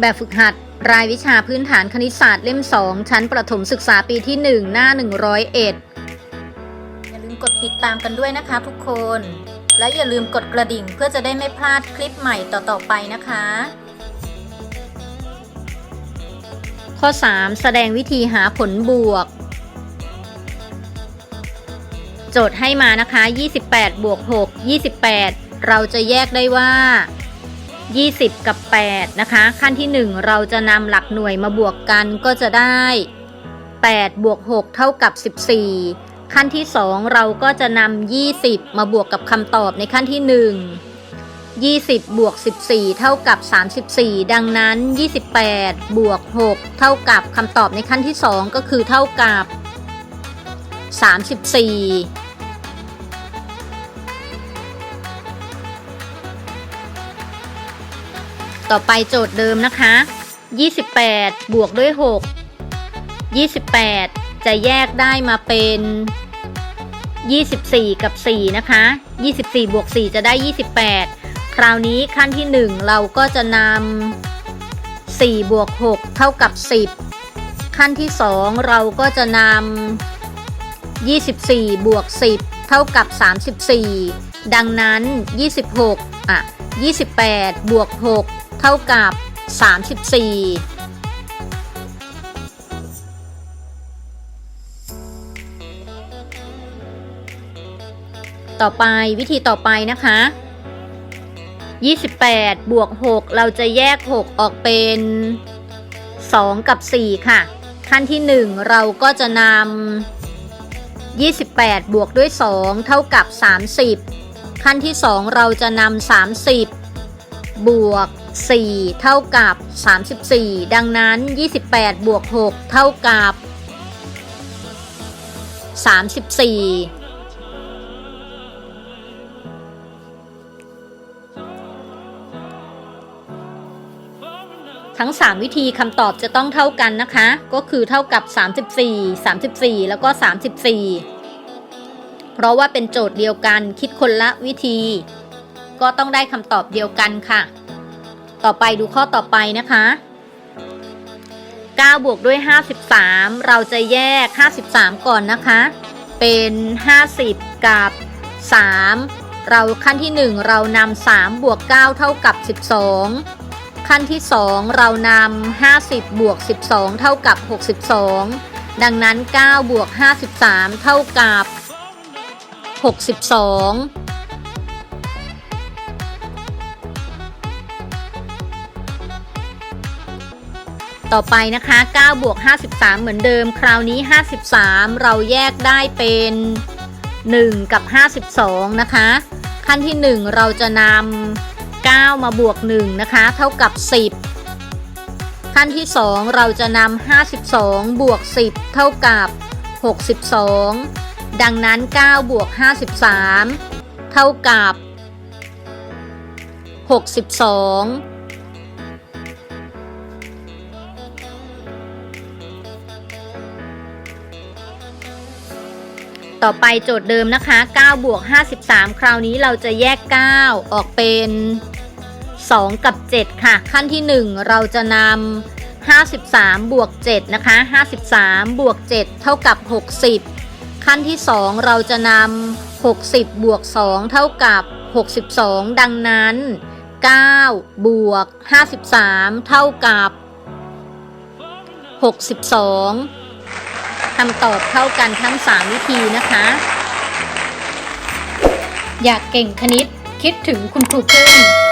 แบบฝึกหัด รายวิชาพื้นฐานคณิตศาสตร์เล่ม 2 ชั้นประถมศึกษาปีที่ 1 หน้า 101 อย่าลืมกดติดตามกันด้วยนะคะทุกคน และอย่าลืมกดกระดิ่งเพื่อจะได้ไม่พลาดคลิปใหม่ต่อๆไปนะคะ ข้อ 3 แสดงวิธีหาผลบวก โจทย์ให้มานะคะ 28 บวก 6 28 เราจะแยกได้ว่า 20 กับ 8 นะคะ ขั้นที่ 1 เราจะนำหลักหน่วยมาบวกกันก็จะได้ 8 บวก 6 เท่ากับ 14 ขั้นที่ 2 เราก็จะนำ20 มาบวกกับคำตอบในขั้นที่ 1 20 บวก 14 เท่ากับ 34 ดังนั้น 28 บวก 6 เท่ากับคำตอบในขั้นที่ 2 ก็คือเท่ากับ 34 ต่อไปโจทย์เดิมนะคะ 28 บวกด้วย 6 28 จะแยกได้มาเป็น 24 กับ 4 นะคะ 24 บวก 4 จะได้ 28 คราวนี้ขั้นที่ 1 เราก็จะนำ4บวก6เท่ากับ 10 ขั้นที่ 2 เราก็จะนำ24 บวก 10 เท่ากับ 34 ดังนั้น 26 อะ 28 บวก 6 เท่ากับ 34ต่อไปวิธีต่อไปนะคะ 28 บวก 6 เราจะแยก 6 ออกเป็น 2 กับ 4 ค่ะ ขั้นที่ 1 เราก็จะนำ 28 บวกด้วย 2 เท่ากับ 30 ขั้นที่ 2 เราจะนำ 30 บวก 4 เท่ากับ 34 ดังนั้น 28 บวก 6 เท่ากับ 34ทั้ง 3 วิธีคำตอบจะต้องเท่ากันนะคะ ก็คือเท่ากับ 34 34 แล้วก็ 34 เพราะว่าเป็นโจทย์เดียวกันคิดคนละวิธี ก็ต้องได้คำตอบเดียวกันค่ะ ต่อไปดูข้อต่อไปนะคะ9บวกด้วย 53 เราจะแยก 53 ก่อนนะคะ เป็น 50 กับ 3 เราขั้นที่ 1 เรานำ3บวก 9 เท่ากับ 12 ขั้นที่ 2 เรานำ50 บวก 12 เท่ากับ 62 ดังนั้น 9 บวก 53 เท่ากับ 62 ต่อไปนะคะ9บวก53 เหมือนเดิม คราวนี้ 53 เราแยกได้เป็น 1 กับ 52 นะคะ ขั้นที่ 1 เราจะนำ9มาบวก1นะคะ เท่ากับ 10 ขั้นที่ 2 เราจะนำ52 บวก 10 เท่ากับ 62 ดังนั้น9บวก53 เท่ากับ 62 ต่อไปโจทย์เดิมนะคะ9บวก53 คราวนี้เราจะแยก 9 ออกเป็น 2 กับ 7 ค่ะ ขั้นที่ 1 เราจะนำ53 บวก 7 นะคะ 53 บวก 7 เท่ากับ 60 ขั้นที่ 2 เราจะนำ60 บวก 2 เท่ากับ 62 ดังนั้น 9 บวก 53 เท่ากับ 62 คำตอบเท่ากันทั้ง 3 วิธีนะคะ อยากเก่งคณิตคิดถึงคุณครูพึ่ง